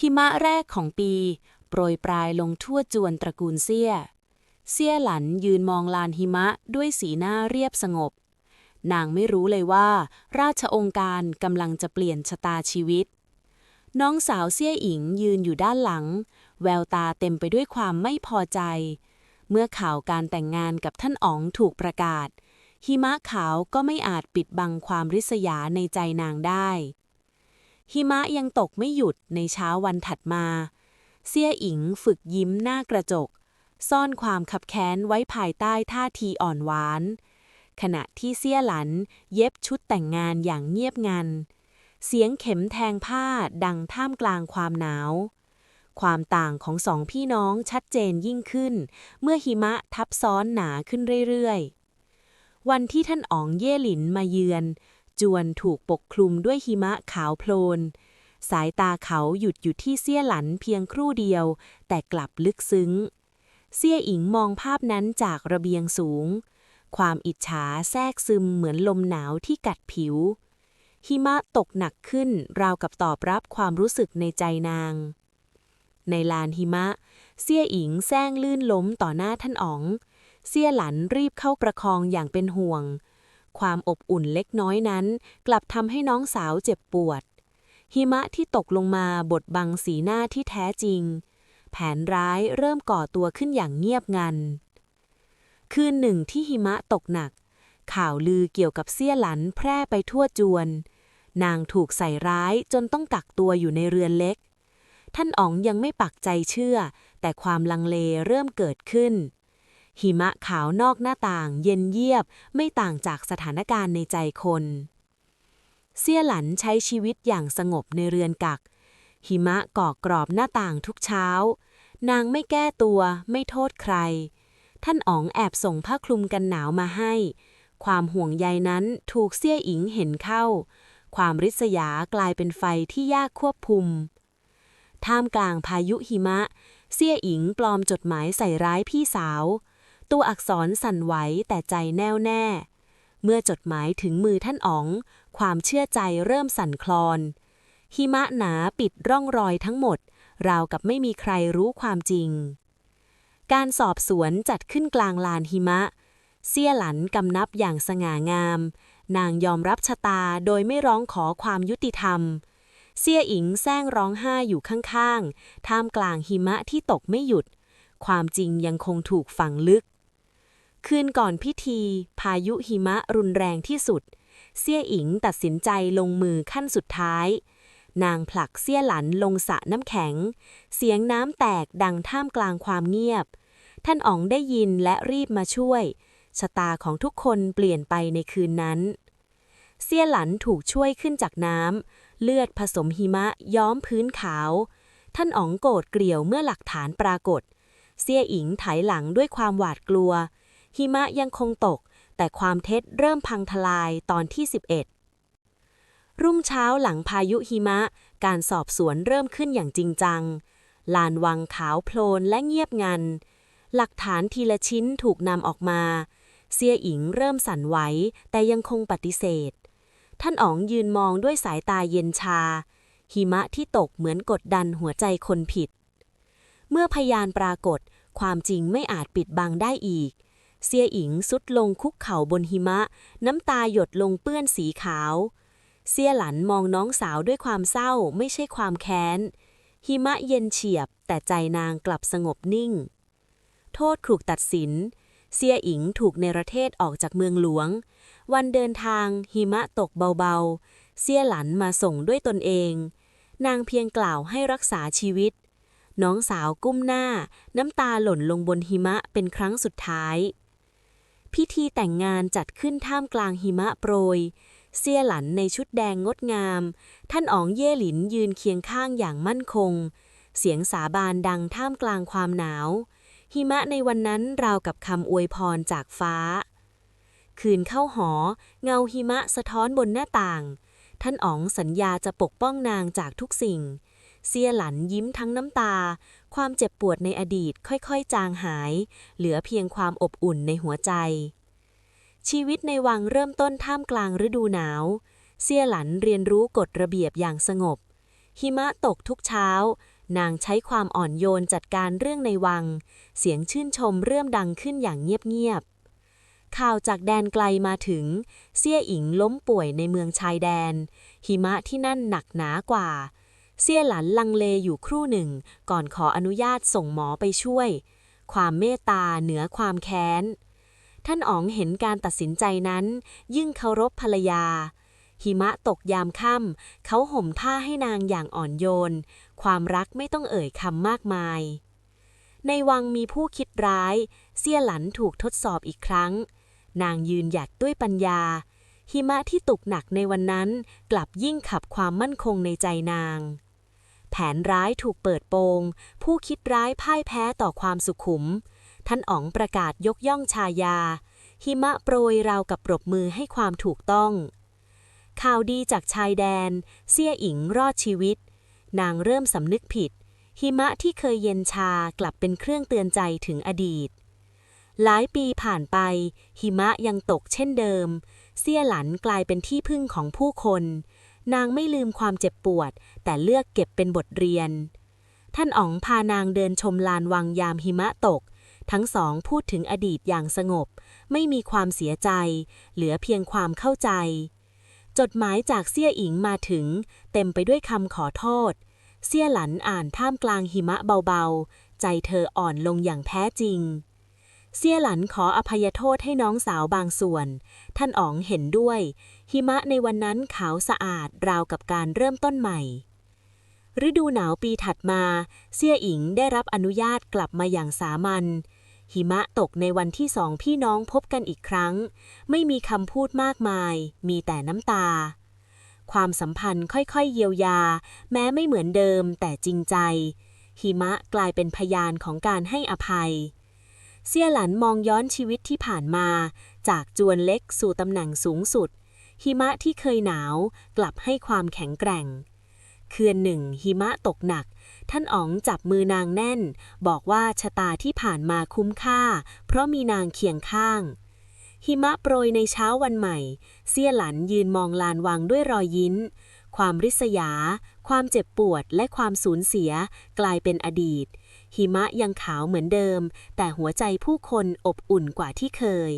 หิมะแรกของปี โปรยปลายลงทั่วจวนตระกูลเซี่ย เซี่ยหลันยืนมองลานหิมะด้วยสีหน้าเรียบสงบ นางไม่รู้เลยว่า ราชองค์การกำลังจะเปลี่ยนชะตาชีวิต น้องสาวเซี่ยอิงยืนอยู่ด้านหลัง แววตาเต็มไปด้วยความไม่พอใจ เมื่อข่าวการแต่งงานกับท่านอ๋องถูกประกาศ หิมะขาวก็ไม่อาจปิดบังความริษยาในใจนางได้ หิมะยังตกไม่หยุดในเช้าวันถัดมา เซี่ยอิงฝึกยิ้มหน้ากระจก ซ่อนความขับแค้นไว้ภายใต้ท่าทีอ่อนหวาน ขณะที่เซี่ยหลันเย็บชุดแต่งงานอย่างเงียบงัน เสียงเข็มแทงผ้าดังท่ามกลางความหนาว ความต่างของสองพี่น้องชัดเจนยิ่งขึ้น เมื่อหิมะทับซ้อนหนาขึ้นเรื่อยๆ วันที่ท่านอ๋องเย่หลินมาเยือน จวนถูกปกคลุมด้วยหิมะขาวโพลน สายตาเขาหยุดอยู่ที่เซี่ยหลันเพียงครู่เดียว แต่กลับลึกซึ้งเซี่ยอิงมองภาพนั้นจากระเบียงสูง ความอิจฉาแทรกซึมเหมือนลมหนาวที่กัดผิว หิมะตกหนักขึ้นราวกับตอบรับความรู้สึกในใจนาง ในลานหิมะเซี่ยอิงแซงลื่นล้มต่อหน้าท่านอ๋องเซี่ยหลันรีบเข้าประคองอย่างเป็นห่วง ความอบอุ่นเล็กน้อยนั้น กลับทำให้น้องสาวเจ็บปวด หิมะที่ตกลงมาบดบังสีหน้าที่แท้จริง แผนร้ายเริ่มก่อตัวขึ้นอย่างเงียบงัน คืนหนึ่งที่หิมะตกหนัก ข่าวลือเกี่ยวกับเซี่ยหลันแพร่ไปทั่วจวน นางถูกใส่ร้ายจนต้องกักตัวอยู่ในเรือนเล็ก ท่านอ๋องยังไม่ปักใจเชื่อ แต่ความลังเลเริ่มเกิดขึ้น หิมะขาวนอกหน้าต่างเย็นเยียบไม่ต่างจากสถานการณ์ในใจคน เซี่ยหลันใช้ชีวิตอย่างสงบในเรือนกัก หิมะก่อกรอบหน้าต่างทุกเช้า นางไม่แก้ตัวไม่โทษใคร ท่านอ๋องแอบส่งผ้าคลุมกันหนาวมาให้ ความห่วงใยนั้นถูกเซี่ยอิงเห็นเข้า ความริษยากลายเป็นไฟที่ยากควบคุม ท่ามกลางพายุหิมะเซี่ยอิงปลอมจดหมายใส่ร้ายพี่สาว ตัวอักษรสั่นไหวแต่ใจแน่วแน่ เมื่อจดหมายถึงมือท่านอ๋อง ความเชื่อใจเริ่มสั่นคลอน หิมะหนาปิดร่องรอยทั้งหมด ราวกับไม่มีใครรู้ความจริง การสอบสวนจัดขึ้นกลางลานหิมะเซี่ยหลันกำนับอย่างสง่างาม นางยอมรับชะตาโดยไม่ร้องขอความยุติธรรมเซี่ยอิงแซงร้องไห้อยู่ข้างๆ ท่ามกลางหิมะที่ตกไม่หยุด ความจริงยังคงถูกฝังลึก คืนก่อนพิธี พายุหิมะรุนแรงที่สุดเซี่ยอิงตัดสินใจลงมือขั้นสุดท้าย นางผลักเซี่ยหลันลงสระน้ำแข็ง เสียงน้ำแตกดังท่ามกลางความเงียบ ท่านอ๋องได้ยินและรีบมาช่วย ชะตาของทุกคนเปลี่ยนไปในคืนนั้นเซี่ยหลันถูกช่วยขึ้นจากน้ำเลือดผสมหิมะย้อมพื้นขาว ท่านอ๋องโกรธเกลียวเมื่อหลักฐานปรากฏเซี่ยอิงไถหลังด้วยความหวาดกลัว หิมะยังคงตก แต่ความเท็จเริ่มพังทลายตอนที่ 11 รุ่งเช้าหลังพายุหิมะ การสอบสวนเริ่มขึ้นอย่างจริงจัง ลานวังขาวโพลนและเงียบงัน หลักฐานทีละชิ้นถูกนำออกมาเซียอิงเริ่มสั่นไหวแต่ยังคงปฏิเสธ ท่านอ๋องยืนมองด้วยสายตาเย็นชา หิมะที่ตกเหมือนกดดันหัวใจคนผิด เมื่อพยานปรากฏความจริงไม่อาจปิดบังได้อีก เซียอิงสุดลงคุกเข่าบนหิมะ น้ำตาหยดลงเปื้อนสีขาว เซียหลันมองน้องสาวด้วยความเศร้าไม่ใช่ความแค้น หิมะเย็นเฉียบ แต่ใจนางกลับสงบนิ่ง โทษถูกตัดสิน เซียอิงถูกเนประเทศออกจากเมืองหลวง วันเดินทางหิมะตกเบาๆ เซียหลันมาส่งด้วยตนเอง นางเพียงกล่าวให้รักษาชีวิตน้องสาวกุ้มหน้า น้ำตาหล่นลงบนหิมะเป็นครั้งสุดท้าย พิธีแต่งงานจัดขึ้นท่ามกลางหิมะโปรย เซี่ยหลันในชุดแดงงดงาม ท่านอ๋องเย่หลินยืนเคียงข้างอย่างมั่นคง เสียงสาบานดังท่ามกลางความหนาว หิมะในวันนั้นราวกับคำอวยพรจากฟ้า คืนเข้าหอ เงาหิมะสะท้อนบนหน้าต่าง ท่านอ๋องสัญญาจะปกป้องนางจากทุกสิ่ง เซี่ยหลันยิ้มทั้งน้ำตา ความเจ็บปวดในอดีตค่อยๆ จางหาย เหลือเพียงความอบอุ่นในหัวใจ ชีวิตในวังเริ่มต้นท่ามกลางฤดูหนาว เซี่ยหลันเรียนรู้กฎระเบียบอย่างสงบ หิมะตกทุกเช้า นางใช้ความอ่อนโยนจัดการเรื่องในวัง เสียงชื่นชมเริ่มดังขึ้นอย่างเงียบๆข่าวจากแดนไกลมาถึง เซี่ยอิงล้มป่วยในเมืองชายแดน หิมะที่นั่นหนักหนากว่า เซี่ยหลันลังเลอยู่ครู่หนึ่ง ก่อนขออนุญาตส่งหมอไปช่วย ความเมตตาเหนือความแค้น ท่านอ๋องเห็นการตัดสินใจนั้น ยิ่งเคารพภรรยา หิมะตกยามค่ำเขาห่มผ้าให้นางอย่างอ่อนโยน ความรักไม่ต้องเอ่ยคำมากมาย ในวังมีผู้คิดร้ายเสี่ยหลันถูกทดสอบอีกครั้ง นางยืนหยัดด้วยปัญญาหิมะที่ตกหนักในวันนั้น กลับยิ่งขับความมั่นคงในใจนาง แผนร้ายถูกเปิดโปง ผู้คิดร้ายพ่ายแพ้ต่อความสุขุม ท่านอ๋องประกาศยกย่องชายา หิมะโปรยราวกับปรบมือให้ความถูกต้อง ข่าวดีจากชายแดน เสี่ยอิงรอดชีวิต นางเริ่มสำนึกผิด หิมะที่เคยเย็นชากลับเป็นเครื่องเตือนใจถึงอดีต หลายปีผ่านไป หิมะยังตกเช่นเดิม เสี่ยหลันกลายเป็นที่พึ่งของผู้คน นางไม่ลืมความเจ็บปวด แต่เลือกเก็บเป็นบทเรียน ท่านอ๋องพานางเดินชมลานวังยามหิมะตก ทั้งสองพูดถึงอดีตอย่างสงบ ไม่มีความเสียใจ เหลือเพียงความเข้าใจ จดหมายจากเสี่ยอิงมาถึง เต็มไปด้วยคำขอโทษเสี่ยหลันอ่านท่ามกลางหิมะเบาๆ ใจเธออ่อนลงอย่างแท้จริง เสี่ยหลันขออภัยโทษให้น้องสาวบางส่วน ท่านอ๋องเห็นด้วย หิมะในวันนั้นขาวสะอาดราวกับการเริ่มต้นใหม่ ฤดูหนาวปีถัดมาเสี่ยอิงได้รับอนุญาตกลับมาอย่างสามัญหิมะตกในวันที่สองพี่น้องพบกันอีกครั้ง ไม่มีคำพูดมากมาย มีแต่น้ำตา ความสัมพันธ์ค่อยๆเยียวยา แม้ไม่เหมือนเดิมแต่จริงใจ หิมะกลายเป็นพยานของการให้อภัย เสี่ยหลันมองย้อนชีวิตที่ผ่านมา จากจวนเล็กสู่ตำแหน่งสูงสุด หิมะที่เคยหนาวกลับให้ความแข็งแกร่ง คืนหนึ่ง หิมะตกหนัก ท่านอ๋องจับมือนางแน่น บอกว่าชะตาที่ผ่านมาคุ้มค่า เพราะมีนางเคียงข้าง หิมะโปรยในเช้าวันใหม่เสี่ยหลันยืนมองลานวังด้วยรอยยิ้มความริษยา ความเจ็บปวดและความสูญเสียกลายเป็นอดีต หิมะยังขาวเหมือนเดิม แต่หัวใจผู้คนอบอุ่นกว่าที่เคย